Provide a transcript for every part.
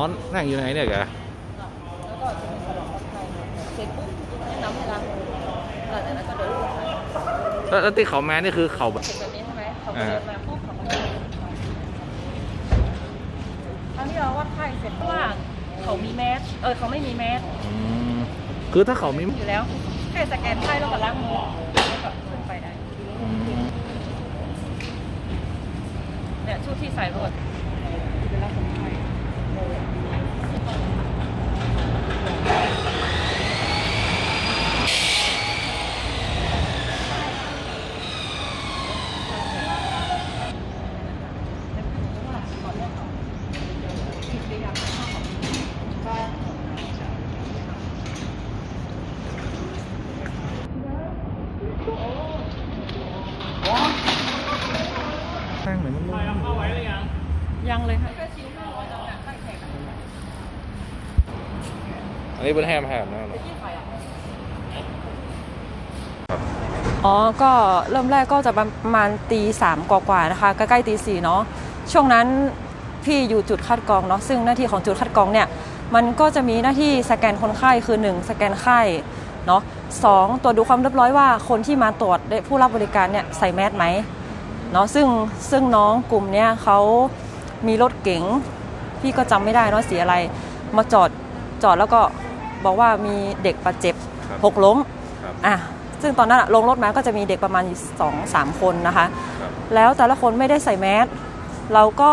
อนั่งอยู่ไหนเนี่ยแกแล้วก็จะมีขนมคนไทยเสร็จปุ๊บแนะนำให้ล้างมือหลังจากนั้นก็เดินเข้าไปแล้วแล้วที่เขาแม้นี่คือเขาแบบเสร็จแบบนี้ใช่ไหมเขาก็เดินมาปุ๊บเขาก็เดินครั้งที่เราวัดไข้เสร็จเพราะว่าเขามีแมสเออเขาไม่มีแมสอืมคือถ้าเขามีอยู่แล้วแค่สแกนไข้แล้วก็ล้างมือแล้วก็ขึ้นไปได้อืมเนี่ยชุดที่ใส่รวดเป็นลักษณะไข้นั่งเหมือนมัน ยังเลยค่ะ อันนี้เป็นแฮมแฮมนะเนอะอ๋อ ก็เริ่มแรกก็จะประมาณตีสามกว่าๆนะคะ ใกล้ๆตีสี่เนาะ ช่วงนั้นพี่อยู่จุดคัดกรองเนาะ ซึ่งหน้าที่ของจุดคัดกรองเนี่ย มันก็จะมีหน้าที่สแกนคนไข้คือ 1 สแกนไข้เนาะสองตรวจดูความเรียบร้อยว่าคนที่มาตรวจได้ผู้รับบริการเนี่ยใส่แมสไหมเนาะ ซึ่งซึ่งน้องกลุ่มเนี้ยเขามีรถเก๋ง พี่ก็จำไม่ได้เนาะสีอะไร มาจอดจอดแล้วก็ บอกว่ามีเด็กบาดเจ็บครับหกล้มครับอะซึ่งตอนนั้นอะลงรถมาก็จะมีเด็กประมาณสองสามคนนะคะ ครับ แล้วแต่ละคนไม่ได้ใส่แมสเราก็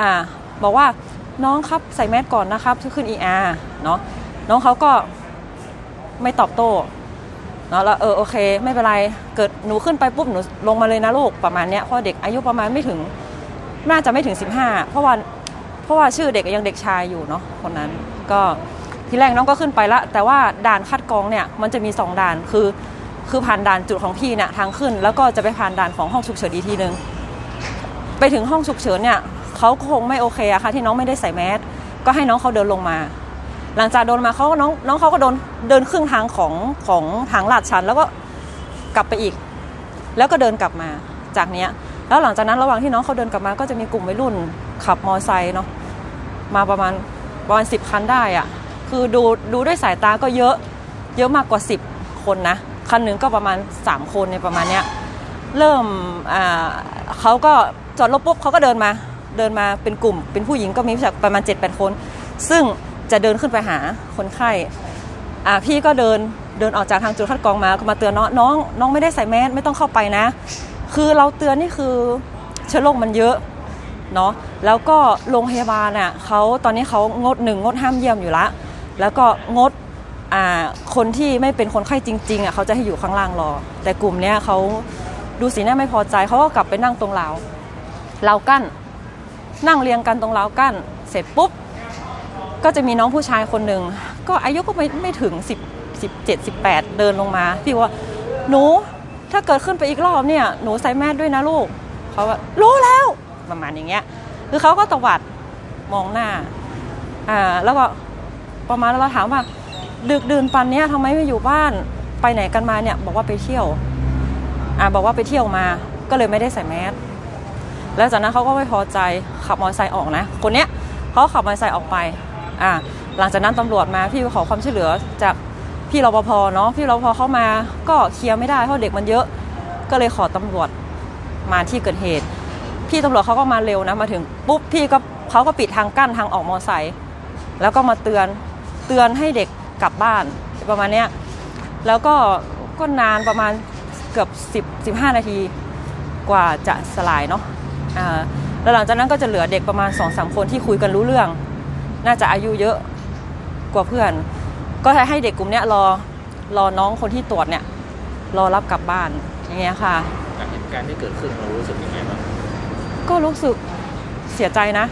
อ่าบอกว่าน้องครับใส่แมสก่อนนะครับที่ขึ้น ER เนาะน้องเขาก็ไม่ตอบโต้เนาะแล้วเออโอเค ไม่เป็นไรเกิดหนูขึ้นไปปุ๊บหนูลงมาเลยนะลูกประมาณเนี้ยเพราะเด็กอายุประมาณไม่ถึงน่าจะไม่ถึง 15 เพราะว่าเพราะว่าชื่อเด็กยังเด็กชายอยู่เนาะคนนั้นก็ ทีแรกน้องก็ขึ้นไปละแต่ว่าด่านคัดกรองเนี่ยมันจะมีสองด่านคือ คือผ่านด่านจุดของพี่เนี่ยทางขึ้น แล้วก็จะไปผ่านด่านของห้องฉุกเฉินอีกทีนึงไปถึงห้องฉุกเฉินเนี่ยเขาคงไม่โอเคอะค่ะที่น้องไม่ได้ใส่แมสก็ให้น้องเขาเดินลงมา หลังจากเดินมาเขาน้องน้องเขาก็เดินเดินครึ่งทางของของทางลาดชัน แล้วก็กลับไปอีก แล้วก็เดินกลับมาจากเนี้ยแล้วหลังจากนั้นระหว่างที่น้องเขาเดินกลับมาก็จะมีกลุ่มวัยรุ่นขับมอไซค์เนาะมาประมาณประมาณสิบคันได้อะ คือดูดูด้วยสายตาก็เยอะเยอะมากกว่า 10 คนนะคันหนึ่งก็ประมาณ 3 คนในประมาณเนี้ยเริ่มอ่าเขาก็จอดรถปุ๊บเขาก็เดินมาเดินมาเป็นกลุ่ม เป็นผู้หญิงก็มีประมาณ7-8คน ซึ่งจะเดินขึ้นไปหาคนไข้อ่าพี่ก็เดินเดินออกจากทางจุดคัดกรองมาก็มาเตือนน้องน้องน้องไม่ได้ใส่แมสไม่ต้องเข้าไปนะ คือเราเตือนนี่คือเชื้อโรคมันเยอะเนาะแล้วก็โรงพยาบาลน่ะเขาตอนนี้เขางดหนึ่งงดห้ามเยี่ยมอยู่ละ แล้วก็งดคนที่ไม่เป็นคนไข้จริงๆอะเขาจะให้อยู่ข้างล่างรอ แต่กลุ่มเนี้ยเขาดูสีหน้าไม่พอใจเขาก็กลับไปนั่งตรงราวราวกั้น นั่งเรียงกันตรงราวกั้น เสร็จปุ๊บ ก็จะมีน้องผู้ชายคนหนึ่งก็อายุก็ไม่ไม่ถึง 10 17 18 เดินลงมาพี่ว่าหนูถ้าเกิดขึ้นไปอีกรอบเนี่ยหนูใส่แมสด้วยนะลูกเขาว่ารู้แล้วประมาณอย่างเงี้ยคือเขาก็ตวัดมองหน้าอ่าแล้วก็ ประมาณเราถามว่า ดึกดื่นปันเนี้ยทำไมไม่อยู่บ้านไปไหนกันมาเนี่ย บอกว่าไปเที่ยว อ่าบอกว่าไปเที่ยวมา ก็เลยไม่ได้ใส่แมสแล้วจากนั้นเขาก็ไม่พอใจขับมอเตอร์ไซค์ออกนะ คนเนี้ยเขาขับมอเตอร์ไซค์ออกไป อ่า หลังจากนั้นตำรวจมาพี่ขอความช่วยเหลือจากพี่รปภเนาะพี่รปภเข้ามาก็เคลียร์ไม่ได้เพราะเด็กมันเยอะ ก็เลยขอตำรวจมาที่เกิดเหตุ พี่ตำรวจเขาก็มาเร็วนะมาถึงปุ๊บพี่ก็เขาก็ปิดทางกั้นทางออกมอไซค์แล้วก็มาเตือน เตือนให้เด็กกลับบ้านประมาณเนี้ยแล้วก็ก็นานประมาณเกือบ10 15 นาทีกว่าจะสลายเนาะอ่าแล้วหลังจากนั้นก็จะเหลือเด็กประมาณ2อสคนที่คุยกันรู้เรื่อง น่าจะอายุเยอะกว่าเพื่อน ก็ให้เด็กกลุ่มเนี้ยรอรอน้องคนที่ตรวจเนี่ยรอรับกลับบ้านอย่างเงี้ยค่ะจากเหตุการณ์ที่เกิดขึ้นเรารู้สึกยังไงบ้างก็รู้สึกเสียใจนะ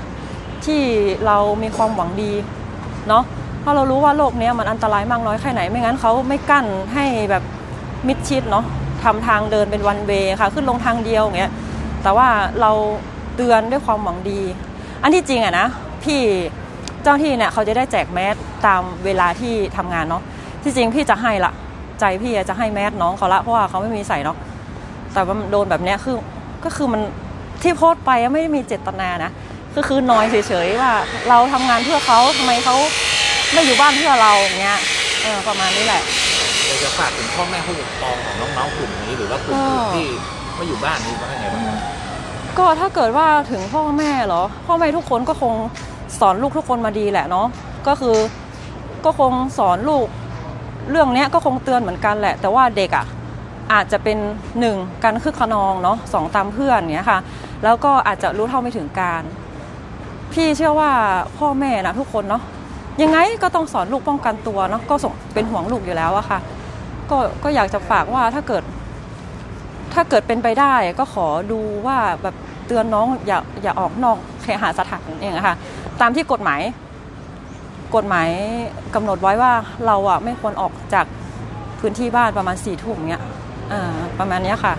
ที่เรามีความหวังดีเนาะเพ ราะเรารู้ว่าโลกเนี้ยมันอันตรายมากน้อยแค่ไหน ไม่งั้นเขาไม่กั้นให้แบบมิดชิดเนาะทำทางเดินเป็นวันเวค่ะ ขึ้นลงทางเดียวอย่างเงี้ยแต่ว่าเราเตือนด้วยความหวังดี อันที่จริงอะนะพี่เจ้าที่เนี่ยเขาจะได้แจกแมสตามเวลาที่ทำงานเนาะที่จริงพี่จะให้ละใจพี่จะให้แมสน้องเขาละเพราะว่าเขาไม่มีใส่เนาะแต่ว่าโดนแบบเนี้ยคือก็คือมันที่โพสต์ไปไม่ได้มีเจตนานะคก็คือน้อยเฉยๆว่า เราทำงานเพื่อเขาทำไมเขา ไม่อยู่บ้านเพื่อเราอย่างเงี้ยเออประมาณนี้แหละอยากจะฝากถึงพ่อแม่ผู้ปกครองของน้องๆกลุ่มนี้หรือว่ากลุ่มอื่นที่ไม่อยู่บ้านนี้ว่าไงบ้างครับก็ถ้าเกิดว่าถึงพ่อแม่เหรอ พ่อแม่ทุกคนก็คงสอนลูกทุกคนมาดีแหละเนาะก็คือก็คงสอนลูกเรื่องเนี้ยก็คงเตือนเหมือนกันแหละ แต่ว่าเด็กอะอาจจะเป็นหนึ่งการคึกขนองเนาะสองตามเพื่อนเนี้ยค่ะ แล้วก็อาจจะรู้เท่าไม่ถึงการ พี่เชื่อว่าพ่อแม่นะทุกคนเนาะ ยังไงก็ต้องสอนลูกป้องกันตัวเนาะก็ส่งเป็นห่วงลูกอยู่แล้วอะค่ะ ก็ก็อยากจะฝากว่าถ้าเกิด ถ้าเกิดเป็นไปได้ก็ขอดูว่าแบบเตือนน้องอย่าอย่าออกนอกเคหสถานเองอะค่ะ ตามที่กฎหมาย กฎหมายกำหนดไว้ว่าเราอะไม่ควรออกจากพื้นที่บ้านประมาณสี่ทุ่มเนี้ยอ่าประมาณเนี้ยค่ะ